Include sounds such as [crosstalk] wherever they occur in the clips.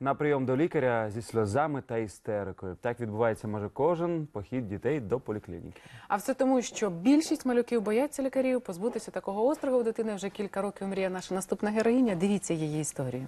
На прийом до лікаря зі сльозами та істерикою. Так відбувається може кожен похід дітей до поліклініки. А все тому, що більшість малюків бояться лікарів, позбутися такого острого у дитини вже кілька років мріє наша наступна героїня. Дивіться її історію.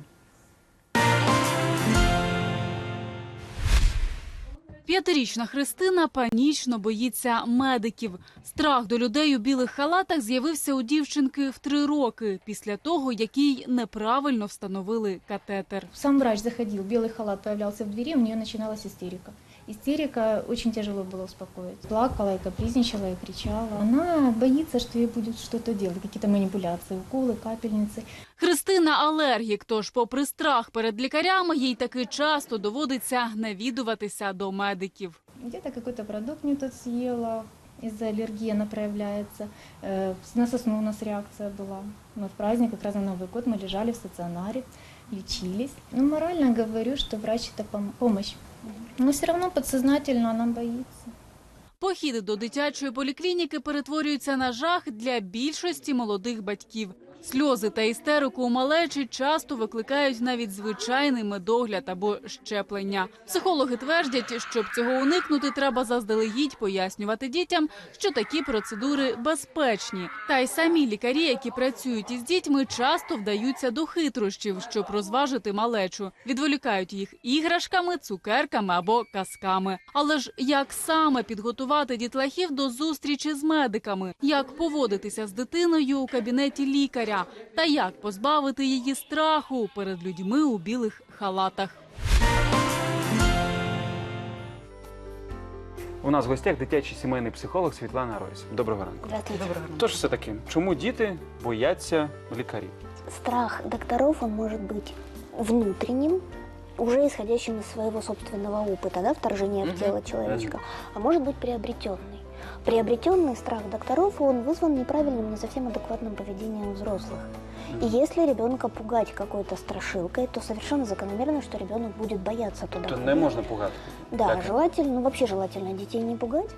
П'ятирічна Христина панічно боїться медиків. Страх до людей у білих халатах з'явився у дівчинки в три роки після того, як їй неправильно встановили катетер. Сам врач заходив, білий халат з'являвся в двері, у неї починалася истерика. Истерика очень тяжело было успокоить. Плакала и капризничала, и кричала. Она боится, что ей будет что-то делать, какие-то манипуляции, уколы, капельницы. Христина алергік, тож, попри страх перед лікарями, їй таки часто доводиться навідуватися до медиків. Где-то какой-то продукт не тот съела, из-за аллергии она проявляется. Э, На сосну у нас реакция была. Мы в праздник, как раз на Новый год, мы лежали в стационаре, лечились. Ну, морально говорю, что врач – это пом- помощь. Но все равно подсознательно она боится. Похід до дитячої поліклініки перетворюються на жах для більшості молодих батьків. Сльози та істерику у малечі часто викликають навіть звичайний медогляд або щеплення. Психологи твердять, щоб цього уникнути, треба заздалегідь пояснювати дітям, що такі процедури безпечні. Та й самі лікарі, які працюють із дітьми, часто вдаються до хитрощів, щоб розважити малечу. Відволікають їх іграшками, цукерками або казками. Але ж як саме підготувати дітлахів до зустрічі з медиками, як поводитися з дитиною у кабінеті лікаря, та як позбавити її страху перед людьми у білих халатах. У нас в гостях дитячий сімейний психолог Світлана Ройс. Доброго ранку. Здравствуйте. Тож все таки, чому діти бояться лікарів? Страх докторов, он может быть внутренним, уже исходящим из своего собственного опыта, да, вторжения Мгм. в тело человечка, а может быть приобретенный. Приобретенный страх докторов, он вызван неправильным, не совсем адекватным поведением взрослых. И если ребенка пугать какой-то страшилкой, то совершенно закономерно, что ребенок будет бояться туда. То не ходить. можна пугати. Да, Так. желательно, ну вообще желательно детей не пугать,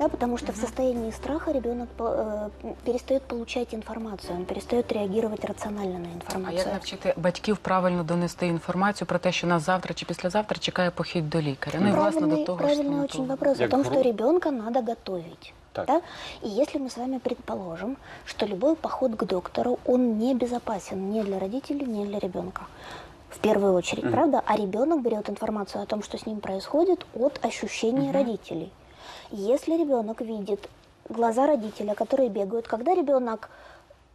да, потому что в состоянии страха ребенок э, перестает получать информацию, он перестает реагировать рационально на А информацию. як навчити батьків правильно донести інформацію про те, що нас завтра чи післязавтра чекає похід до лікаря? Ну і власне до правильный, того ж правильный стоматолога. очень вопрос Як о том, гру- что ребенка надо готовить. Так. Да? И если мы с вами предположим, что любой поход к доктору, он не безопасен ни для родителей, ни для ребенка. В первую очередь, Мгм. правда? А ребенок берет информацию о том, что с ним происходит, от ощущений Мгм. родителей. Если ребенок видит глаза родителя, которые бегают, когда ребенок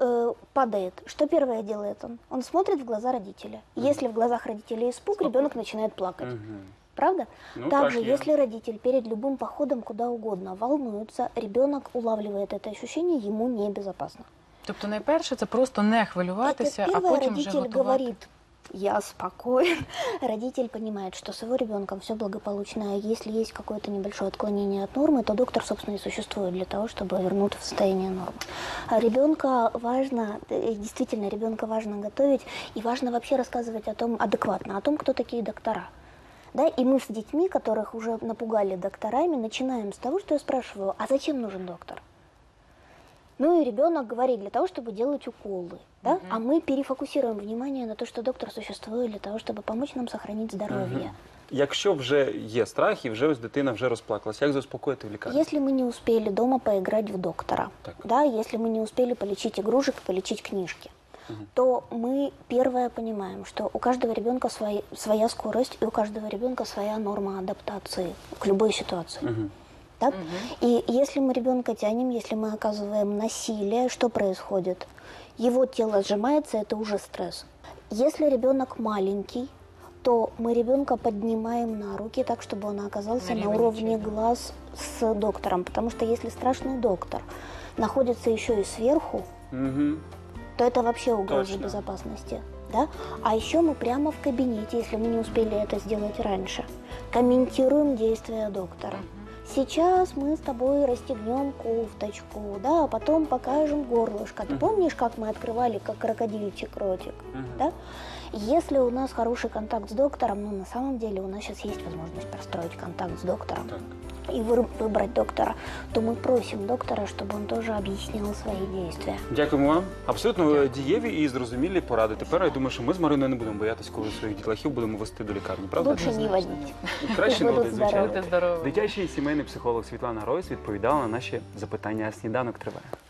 э, падает, что первое делает он? Он смотрит в глаза родителя. Если в глазах родителей испуг, ребенок начинает плакать. Мгм. Правда? Ну, Также, так если родитель перед любым походом куда угодно волнуется, ребенок улавливает это ощущение, ему небезопасно. Тобто, найперше, це просто не хвилюватися, это а потім вже родитель готувати. говорит, я спокоен. [laughs] Родитель понимает, что с его ребенком все благополучно, а если есть какое-то небольшое отклонение от нормы, то доктор, собственно, и существует для того, чтобы вернуть в состояние нормы. А ребенка важно, э, действительно, ребенка важно готовить, и важно вообще рассказывать о том, адекватно, о том, кто такие доктора. Да, и мы с детьми, которых уже напугали докторами, начинаем с того, что я спрашиваю, а зачем нужен доктор? Ну и ребенок говорит для того, чтобы делать уколы, да? А мы перефокусируем внимание на то, что доктор существует для того, чтобы помочь нам сохранить здоровье. Якщо вже є страх і вже ось дитина вже розплакалась, як заспокоїти в лікарні? Если мы не успели дома поиграть в доктора, Так. да, если мы не успели полечить игрушек, полечить книжки, то мы первое понимаем, что у каждого ребенка свои- своя скорость и у каждого ребенка своя норма адаптации к любой ситуации. Мгм. Так? И если мы ребенка тянем, если мы оказываем насилие, что происходит? Его тело сжимается, это уже стресс. Если ребенок маленький, то мы ребенка поднимаем на руки так, чтобы он оказался На на, уровне плеча. глаз с доктором. Потому что если страшный доктор находится еще и сверху, Мгм. то это вообще угроза Точно. безопасности. Да? А еще мы прямо в кабинете, если мы не успели это сделать раньше, комментируем действия доктора. Сейчас мы с тобой расстегнем кофточку, да, а потом покажем горлышко. Ты помнишь, как мы открывали, как крокодильчик ротик, да? Если у нас хороший контакт с доктором, ну, на самом деле у нас сейчас есть возможность простроить контакт с доктором. Так. и выр- выбрать доктора, то мы просим доктора, чтобы он тоже объяснил свои действия. Дякуємо вам. Абсолютно дієві і зрозумілі поради. Тепер я думаю, що ми з Мариною не будемо боятися, коли своїх дітлахів будемо вести до лікарні. Правда? Лучше не водить. Краще не Будуть водить, звичайно. здорові. Будьте здорові. Дитячий сімейний психолог Світлана Ройс відповідала на наші запитання. Сніданок триває.